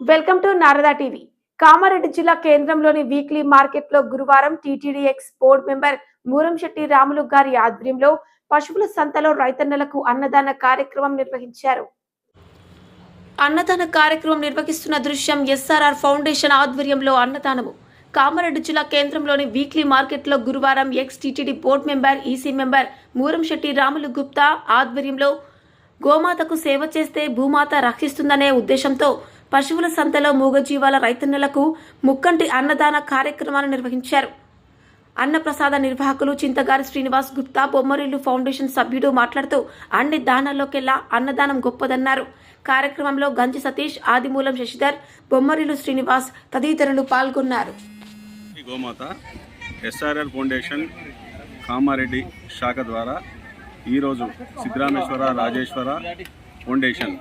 Welcome to Narada TV. Kamareddy జిల్లా కేంద్రంలోని weekly మార్కెట్లో గురువారం TTD ex board member Muramshetti Ramulu గారి ఆధ్వర్యంలో పశువుల సంతలో రైతన్నలకు అన్నదాన కార్యక్రమం నిర్వహించారు. అన్నదాన కార్యక్రమం నిర్వహిస్తున్న దృశ్యం ఎస్ఆర్ఆర్ ఫౌండేషన్ ఆధ్వర్యంలో అన్నదానము. కామారెడ్డి జిల్లా కేంద్రంలోని వీక్లీ మార్కెట్లో గురువారం ex TTD board member EC member Muramshetti Ramulu Gupta ఆధ్వర్యంలో గోమాతకు సేవ చేస్తే భూమాత రక్షిస్తుందనే ఉద్దేశంతో పశువుల సంతలో మూగజీవాల రైతన్నలకు ముక్కంటి అన్నదాన కార్యక్రమాన్ని నిర్వహించారు. అన్నప్రసాద నిర్వాహకులు చింతగారి శ్రీనివాస్ గుప్తా బొమ్మరిల్లు ఫౌండేషన్ సభ్యుడు మాట్లాడుతూ అన్ని దానాల్లోకెల్లా అన్నదానం గొప్పదన్నారు. కార్యక్రమంలో గంజి సతీష్ ఆదిమూలం శశిధర్ బొమ్మరిల్లు శ్రీనివాస్ తదితరులు పాల్గొన్నారు. ఈ గోమాత ఎస్ఆర్ఆర్ ఫౌండేషన్ కామారెడ్డి శాఖ ద్వారా ఈరోజు సిద్ధరామేశ్వర రాజేశ్వర ఫౌండేషన్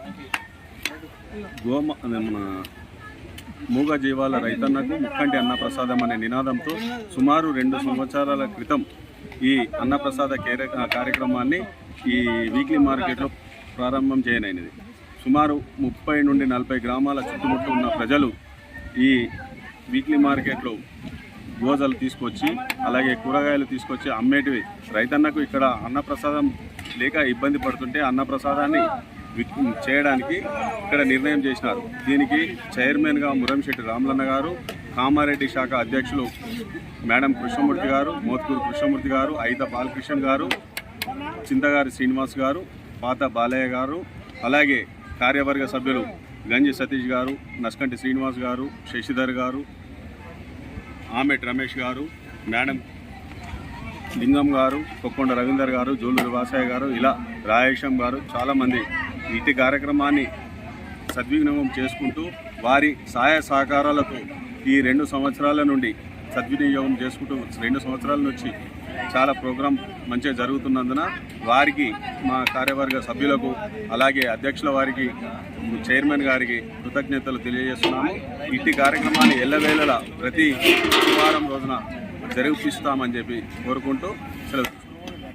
గోమ మన మూగ జీవాల రైతన్నకు ముక్కంటి అన్నప్రసాదం అనే నినాదంతో సుమారు రెండు సంవత్సరాల క్రితం ఈ అన్నప్రసాద కార్యక్రమాన్ని ఈ వీక్లీ మార్కెట్లో ప్రారంభం చేయనైనది. సుమారు ముప్పై నుండి నలభై గ్రామాల చుట్టుముట్టు ఉన్న ప్రజలు ఈ వీక్లీ మార్కెట్లో గోజలు తీసుకొచ్చి అలాగే కూరగాయలు తీసుకొచ్చి అమ్మేటివి. రైతన్నకు ఇక్కడ అన్నప్రసాదం లేక ఇబ్బంది పడుతుంటే అన్నప్రసాదాన్ని చేయడానికి ఇక్కడ నిర్ణయం చేసినారు. దీనికి చైర్మన్గా మురంశెట్టి రామలన్న గారు కామారెడ్డి శాఖ అధ్యక్షులు మేడం కృష్ణమూర్తి గారు మోత్కూరు కృష్ణమూర్తి గారు ఐత బాలకృష్ణ గారు చింతగారి శ్రీనివాస్ గారు పాత బాలయ్య గారు అలాగే కార్యవర్గ సభ్యులు గంజి సతీష్ గారు నస్కంటి శ్రీనివాస్ గారు శశిధర్ గారు ఆమెట్ రమేష్ గారు మేడం లింగం గారు కొక్కొండ రవీందర్ గారు జోలూరు వాసయ్య గారు ఇలా రాయేశం గారు చాలామంది ఇటు కార్యక్రమాన్ని సద్వినియోగం చేసుకుంటూ వారి సహాయ సహకారాలతో ఈ రెండు సంవత్సరాల నుండి సద్వినియోగం చేసుకుంటూ రెండు సంవత్సరాల నుంచి చాలా ప్రోగ్రాం మంచిగా జరుగుతున్నందున వారికి మా కార్యవర్గ సభ్యులకు అలాగే అధ్యక్షుల వారికి చైర్మన్ గారికి కృతజ్ఞతలు తెలియజేస్తున్నాము. ఇట్టి కార్యక్రమాన్ని ఎల్లవేళలా ప్రతి శనివారం రోజున జరిపిస్తామని చెప్పి కోరుకుంటూ